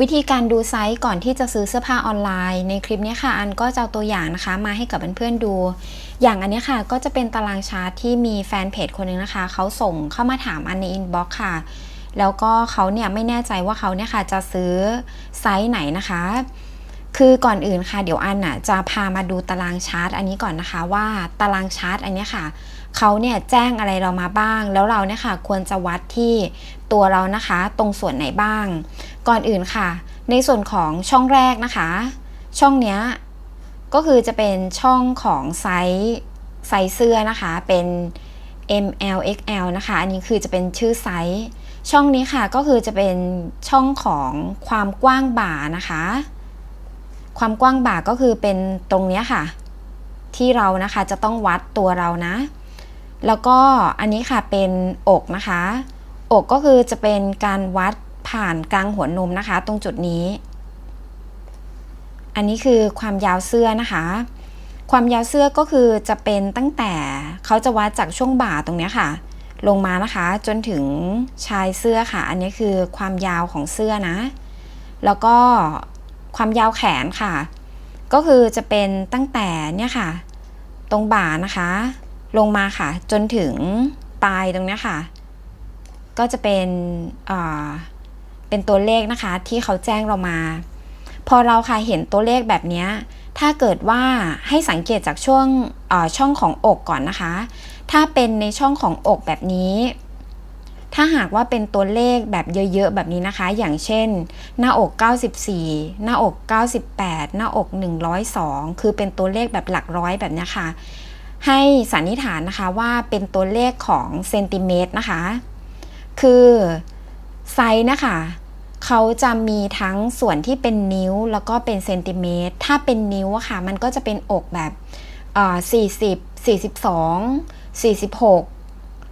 วิธีการดูไซส์ก่อนที่จะซื้อเสื้อผ้าออนไลน์ ในคลิปนี้ค่ะ อันก็จะเอาตัวอย่างนะคะมาให้กับเพื่อนๆดู อย่างอันนี้ค่ะก็จะเป็นตารางชาร์ตที่มีแฟนเพจคนหนึงนะคะ เขาส่งเข้ามาถามอันในอินบ็อกซ์ค่ะ แล้วก็เขาเนี่ยไม่แน่ใจว่าเขาเนี่ยค่ะจะซื้อไซส์ไหนนะคะ คือก่อนอื่นค่ะเดี๋ยวอันน่ะจะพามาดูตารางชาร์ตอันนี้ก่อนนะคะว่าตารางชาร์ตอันนี้ค่ะ เขาเนี่ยแจ้งอะไรเรามาบ้าง แล้วเราเนี่ยค่ะควรจะวัดที่ตัวเรานะคะ ตรงส่วนไหนบ้าง ก่อนอื่นค่ะ ในส่วนของช่องแรกนะคะ ช่องเนี้ยก็คือจะเป็นช่องของไซส์ไซส์เสื้อนะคะเป็น ML XL นะคะ อันนี้คือจะเป็นชื่อไซส์ช่องนี้ค่ะก็คือจะเป็นช่องของความกว้างบ่านะคะ ความกว้างบ่าก็คือเป็นตรงนี้ค่ะ ที่เรานะคะจะต้องวัดตัวเรานะ แล้วก็อันนี้ค่ะเป็นอกนะคะ อกก็คือจะเป็นการวัดผ่านกลางหัวนมนะคะ ตรงจุดนี้ อันนี้คือความยาวเสื้อนะคะ ความยาวเสื้อก็คือจะเป็นตั้งแต่เขาจะวัดจากช่วงบ่าตรงนี้ค่ะ ลงมานะคะจนถึงชายเสื้อค่ะ อันนี้คือความยาวของเสื้อนะ แล้วก็ความยาวแขนค่ะ ก็คือจะเป็นตั้งแต่เนี่ยค่ะ ตรงบ่านะคะ ลงมาค่ะ จนถึงปลายตรงนี้ค่ะ ก็จะเป็นเป็นตัวเลขนะคะที่เขาแจ้งเรามา พอเราค่ะเห็นตัวเลขแบบนี้ถ้าเกิดว่าให้สังเกตจากช่วงช่องของอกก่อนนะคะ ถ้าเป็นในช่องของอกแบบนี้ ถ้าหากว่าเป็นตัวเลขแบบเยอะๆแบบนี้นะคะ อย่างเช่น หน้าอก 94 หน้าอก 98 หน้าอก 102 คือเป็นตัวเลขแบบหลักร้อยแบบนี้ค่ะ ให้สันนิษฐานนะคะว่าเป็นตัวเลขของเซนติเมตรนะคะ คือไซส์นะคะเขาจะมีทั้งส่วนที่เป็นนิ้วแล้วก็เป็นเซนติเมตร ถ้าเป็นนิ้วอะค่ะ มันก็จะเป็นอกแบบ40 42 46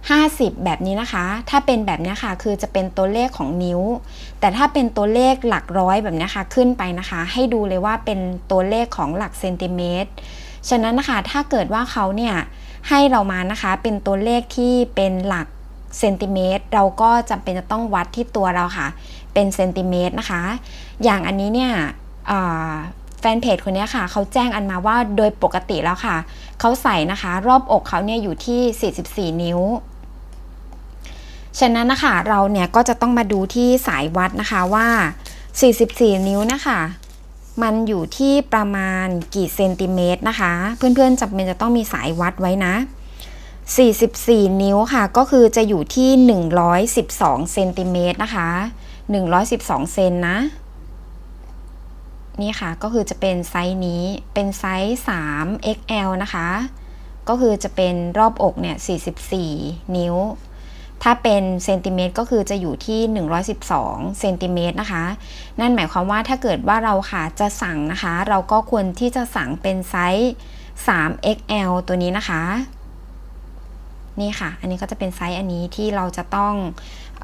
50แบบนี้นะคะ ถ้าเป็นแบบนี้ค่ะ คือจะเป็นตัวเลขของนิ้ว แต่ถ้าเป็นตัวเลขหลักร้อยแบบนี้ค่ะ ขึ้นไปนะคะ ให้ดูเลยว่าเป็นตัวเลขของหลักเซนติเมตร ฉะนั้นนะคะถ้าเกิดว่าเขาเนี่ยให้เรามานะคะเป็นตัวเลขที่เป็นหลักเซนติเมตรเราก็จำเป็นจะต้องวัดที่ตัวเราค่ะ เป็นเซนติเมตรนะคะ อย่างอันนี้เนี่ยแฟนเพจคนนี้ค่ะ เขาแจ้งอันมาว่าโดยปกติแล้วค่ะ เขาใส่นะคะ รอบอกเขาเนี่ยอยู่ที่ 44 นิ้ว ฉะนั้นนะคะเราเนี่ยก็จะต้องมาดูที่สายวัดนะคะว่า 44 นิ้วนะคะ มันอยู่ที่ประมาณกี่เซนติเมตรนะคะ เพื่อนๆจำเป็นจะต้องมีสายวัดไว้นะ 44 นิ้วค่ะ ก็คือจะอยู่ที่ 112 เซนติเมตรนะคะ 112 เซนนะ นี่ค่ะ ก็คือจะเป็นไซส์นี้ เป็นไซส์ 3 XL นะคะ ก็คือจะเป็นรอบอกเนี่ย 44 นิ้ว ถ้าเป็นเซนติเมตรก็คือจะอยู่ที่ 112เซนติเมตรนะคะ นั่นหมายความว่าถ้าเกิดว่าเราค่ะจะสั่งนะคะ เราก็ควรที่จะสั่งเป็นไซส์3 XL ตัวนี้นะคะ นี่ค่ะ อันนี้ก็จะเป็นไซส์อันนี้ที่เราจะต้อง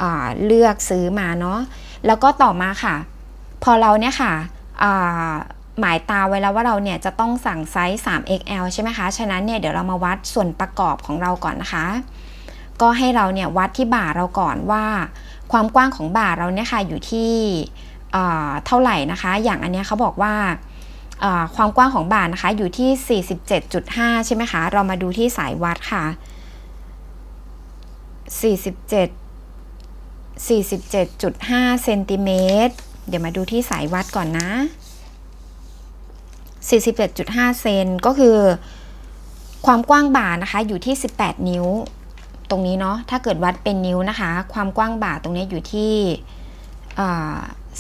อเลือกซื้อมาเนาะ แล้วก็ต่อมาค่ะ พอเราเนี่ยค่ะหมายตาไว้แล้วว่าเราเนี่ยจะต้องสั่งไซส์ 3XL ใช่ไหมคะ ฉะนั้นเนี่ยเดี๋ยวเรามาวัดส่วนประกอบของเราก่อนนะคะ ก็ให้เราเนี่ยวัดที่บ่าเราก่อนว่า ความกว้างของบ่าเราเนี่ยค่ะอยู่ที่เท่าไหร่นะคะ อย่างอันนี้เขาบอกว่าความกว้างของบ่านะคะอยู่ที่ 47.5 ใช่ไหมคะ เรามาดูที่สายวัดค่ะ 47 47.5เซนติเมตรเดี๋ยวมาดูที่สายวัดก่อนนะ 47.5 เซนก็คือ ความกว้างบ่านะคะอยู่ที่ 18 นิ้ว ตรงนี้เนาะถ้าเกิดวัดเป็นนิ้วนะคะ ความกว้างบ่าตรงนี้อยู่ที่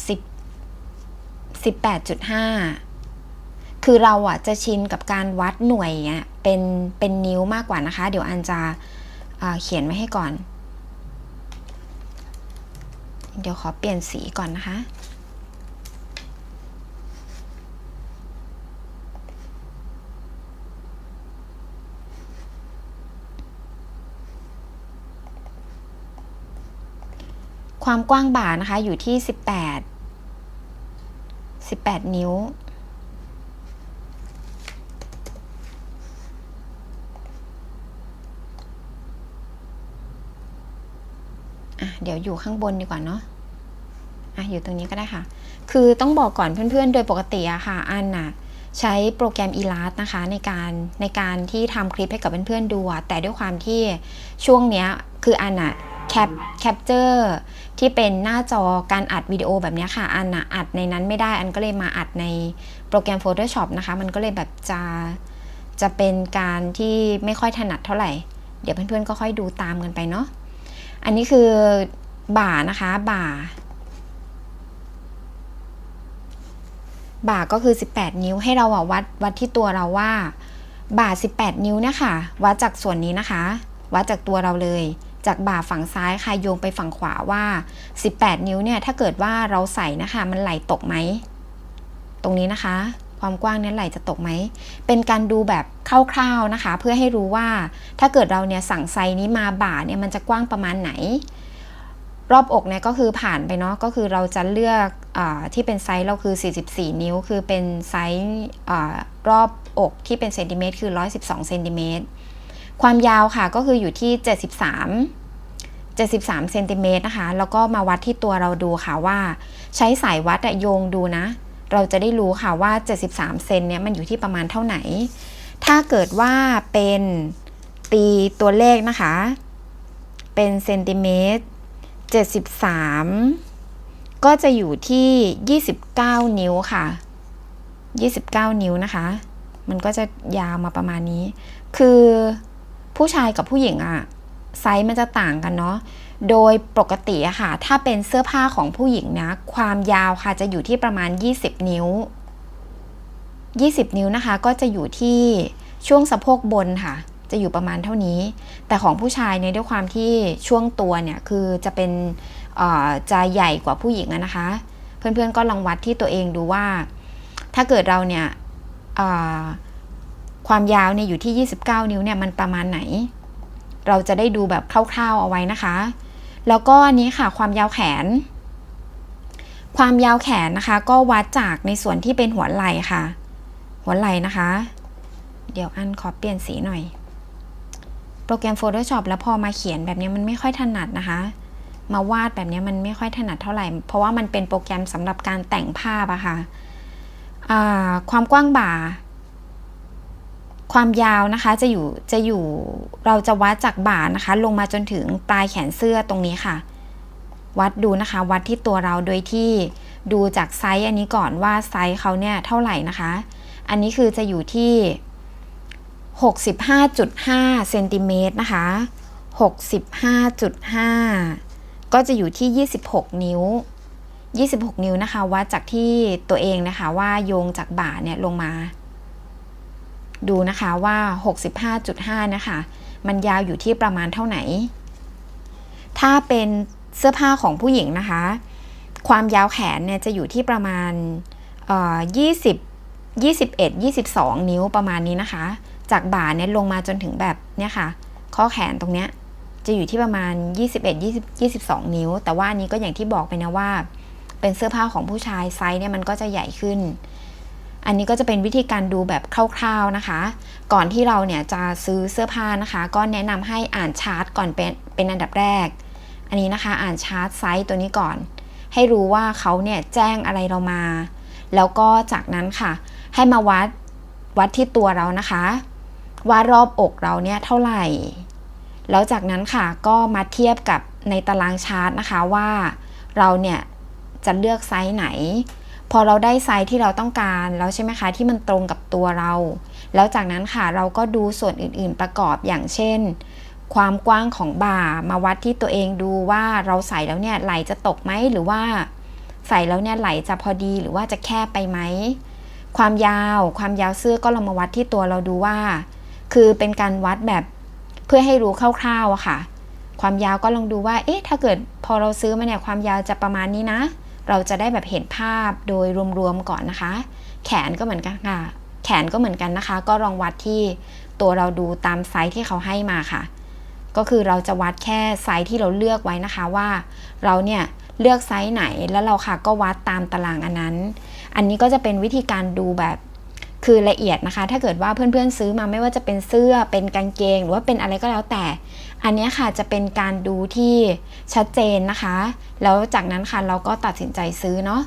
10 18.5คือเราอะจะชินกับการวัดหน่วยเงี้ยเป็นเป็นนิ้วมากกว่านะคะ เดี๋ยวอันจะเขียนไว้ให้ก่อน เดี๋ยวขอเปลี่ยนสีก่อนนะคะ ความกว้างบ่านะคะอยู่ที่ 18 18 นิ้วอะเดี๋ยวอยู่ข้างบนดีกว่าเนาะอะอยู่ตรงนี้ก็ได้ค่ะ คือต้องบอกก่อนเพื่อนๆ โดยปกติอะค่ะ อันน่ะใช้โปรแกรม e l a s นะคะในการในการที่ทำคลิปให้กับเพื่อนๆดูอะแต่ด้วยความที่ช่วงเนี้ยคืออันน่ะ แคปแคปเจอร์ที่เป็นหน้าจอการอัดวิดีโอแบบนี้ค่ะ อันนะอัดในนั้นไม่ได้อันก็เลยมาอัดในโปรแกรม Photoshop นะคะ มันก็เลยแบบจะจะเป็นการที่ไม่ค่อยถนัดเท่าไหร่ เดี๋ยวเพื่อนๆก็ค่อยดูตามกันไปเนาะอันนี้คือบ่านะคะบ่า บ่าก็คือ 18 นิ้วให้เราวัดวัดที่ตัวเราว่า บ่า 18 นิ้วเนี่ยค่ะ วัดจากส่วนนี้นะคะ วัดจากตัวเราเลย จากบ่าฝั่งซ้ายค่ะโยงไปฝั่งขวาว่า 18 นิ้วเนี่ยถ้าเกิดว่าเราใส่นะคะ มันไหลตกไหม ตรงนี้นะคะ ความกว้างเนี่ยไหลจะตกไหม เป็นการดูแบบคร่าวๆนะคะ เพื่อให้รู้ว่าถ้าเกิดเราเนี่ยสั่งไซส์นี้มาบ่าเนี่ยมันจะกว้างประมาณไหน รอบอกเนี่ยก็คือผ่านไปเนาะก็คือเราจะเลือกอที่เป็นไซส์เราคือ 44 นิ้ว คือเป็นไซส์รอบอกที่เป็นเซนติเมตรคือ 112เซนติเมตร ความยาวค่ะก็คืออยู่ที่ 73 73เซนติเมตรนะคะ แล้วก็มาวัดที่ตัวเราดูค่ะว่า ใช้สายวัดโยงดูนะ เราจะได้รู้ค่ะว่า 73 เซนเนี่ยมันอยู่ที่ประมาณเท่าไหน ถ้าเกิดว่าเป็นตีตัวเลขนะคะ เป็นเซนติเมตร 73 ก็จะอยู่ที่ 29 นิ้วค่ะ 29 นิ้วนะคะ มันก็จะยาวมาประมาณนี้ คือ ผู้ชายกับผู้หญิงอะไซส์มันจะต่างกันเนาะโดยปกติอะค่ะ ถ้าเป็นเสื้อผ้าของผู้หญิงนะ ความยาวค่ะจะอยู่ที่ประมาณ 20 นิ้ว 20 นิ้วนะคะ ก็จะอยู่ที่ช่วงสะโพกบนค่ะ จะอยู่ประมาณเท่านี้ แต่ของผู้ชายเนี่ยด้วยความที่ช่วงตัวเนี่ยคือจะเป็นจะใหญ่กว่าผู้หญิงนะคะ เพื่อนๆก็ลองวัดที่ตัวเองดูว่า ถ้าเกิดเราเนี่ย ความยาวเนี่ยอยู่ที่ 29 นิ้วเนี่ยมันประมาณไหน เราจะได้ดูแบบคร่าวๆเอาไว้นะคะ แล้วก็อันนี้ค่ะความยาวแขน ความยาวแขนนะคะ ก็วัดจากในส่วนที่เป็นหัวไหล่ค่ะ หัวไหล่นะคะ เดี๋ยวอันขอเปลี่ยนสีหน่อย โปรแกรม Photoshop แล้วพอมาเขียนแบบนี้มันไม่ค่อยถนัดนะคะ มาวาดแบบนี้มันไม่ค่อยถนัดเท่าไหร่ เพราะว่ามันเป็นโปรแกรมสำหรับการแต่งภาพอะค่ะความกว้างบ่า ความยาวนะคะจะอยู่จะอยู่เราจะวัดจากบ่านะคะ ลงมาจนถึงปลายแขนเสื้อตรงนี้ค่ะ วัดดูนะคะ วัดที่ตัวเราโดยที่ดูจากไซส์อันนี้ก่อนว่าไซส์เขาเนี่ยเท่าไหร่นะคะ อันนี้คือจะอยู่ที่ 65.5เซนติเมตรนะคะ 65.5 ก็จะอยู่ที่ 26 นิ้ว 26 นิ้วนะคะ วัดจากที่ตัวเองนะคะว่าโยงจากบ่าเนี่ยลงมา ดูนะคะว่า 65.5 นะคะ มันยาวอยู่ที่ประมาณเท่าไหร่ถ้าเป็นเสื้อผ้าของผู้หญิงนะคะ ความยาวแขนเนี่ยจะอยู่ที่ประมาณ20 21 22 นิ้วประมาณนี้นะคะ จากบ่าเนี่ยลงมาจนถึงแบบเนี่ยค่ะ ข้อแขนตรงเนี้ยจะอยู่ที่ประมาณ 21 20 22 นิ้ว แต่ว่าอันนี้ก็อย่างที่บอกไปนะว่า เป็นเสื้อผ้าของผู้ชายไซส์เนี่ยมันก็จะใหญ่ขึ้น อันนี้ก็จะเป็นวิธีการดูแบบคร่าวๆนะคะ ก่อนที่เราเนี่ยจะซื้อเสื้อผ้านะคะ ก็แนะนำให้อ่านชาร์ตก่อนเป็นเป็นอันดับแรก อันนี้นะคะอ่านชาร์ตไซส์ตัวนี้ก่อน ให้รู้ว่าเขาเนี่ยแจ้งอะไรเรามา แล้วก็จากนั้นค่ะ ให้มาวัดวัดที่ตัวเรานะคะ ว่ารอบอกเราเนี่ยเท่าไหร่ แล้วจากนั้นค่ะก็มาเทียบกับในตารางชาร์ตนะคะว่าเราเนี่ยจะเลือกไซส์ไหน พอเราได้ไซส์ที่เราต้องการแล้วใช่ไหมคะ ที่มันตรงกับตัวเรา แล้วจากนั้นค่ะเราก็ดูส่วนอื่นๆประกอบอย่างเช่น ความกว้างของบ่ามาวัดที่ตัวเองดูว่าเราใส่แล้วเนี่ยไหลจะตกไหมหรือว่า ใส่แล้วเนี่ยไหลจะพอดีหรือว่าจะแคบไปไหมความยาว ความยาวเสื้อก็ลองมาวัดที่ตัวเราดูว่า คือเป็นการวัดแบบเพื่อให้รู้คร่าวๆอะค่ะ ความยาวก็ลองดูว่า เอ๊ะ ถ้าเกิดพอเราซื้อมาเนี่ยความยาวจะประมาณนี้นะ เราจะได้แบบเห็นภาพโดยรวมๆก่อนนะคะ แขนก็เหมือนกันค่ะ แขนก็เหมือนกันนะคะ ก็ลองวัดที่ตัวเราดูตามไซส์ที่เขาให้มาค่ะ ก็คือเราจะวัดแค่ไซส์ที่เราเลือกไว้นะคะว่า เราเนี่ยเลือกไซส์ไหนแล้วเราค่ะก็วัดตามตารางอันนั้น อันนี้ก็จะเป็นวิธีการดูแบบ คือละเอียดนะคะ ถ้าเกิดว่าเพื่อนๆซื้อมาไม่ว่าจะเป็นเสื้อเป็นกางเกง หรือว่าเป็นอะไรก็แล้วแต่ อันนี้ค่ะจะเป็นการดูที่ชัดเจนนะคะ แล้วจากนั้นค่ะเราก็ตัดสินใจซื้อเนาะ